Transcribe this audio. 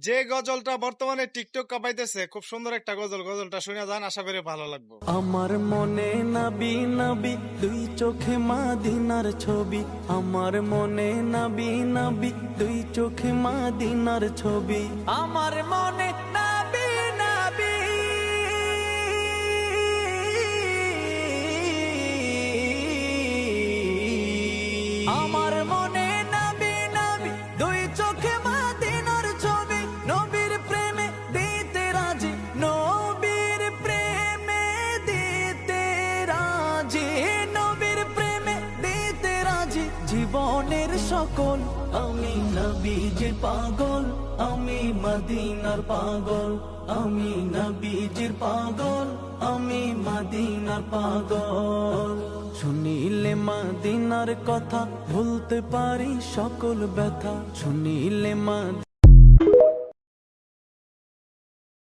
যে গজলটা বর্তমানে টিকটক কাঁপাইতেছে, খুব সুন্দর একটা গজল। গজলটা শুনে যান, আশা করি ভালো লাগবে। আমার মনে নাবি নাবি, দুই চোখে মাদিনার ছবি। আমার মনে নাবি নাবি, দুই চোখে মাদিনার ছবি। আমার জীবনের সকল, আমি নবীজির পাগল, আমি মদিনার পাগল, আমি নবীজির পাগল, আমি মদিনার পাগল। শুনিলে মাদিনার কথা ভুলতে পারি সকল ব্যথা, শুনিলে মা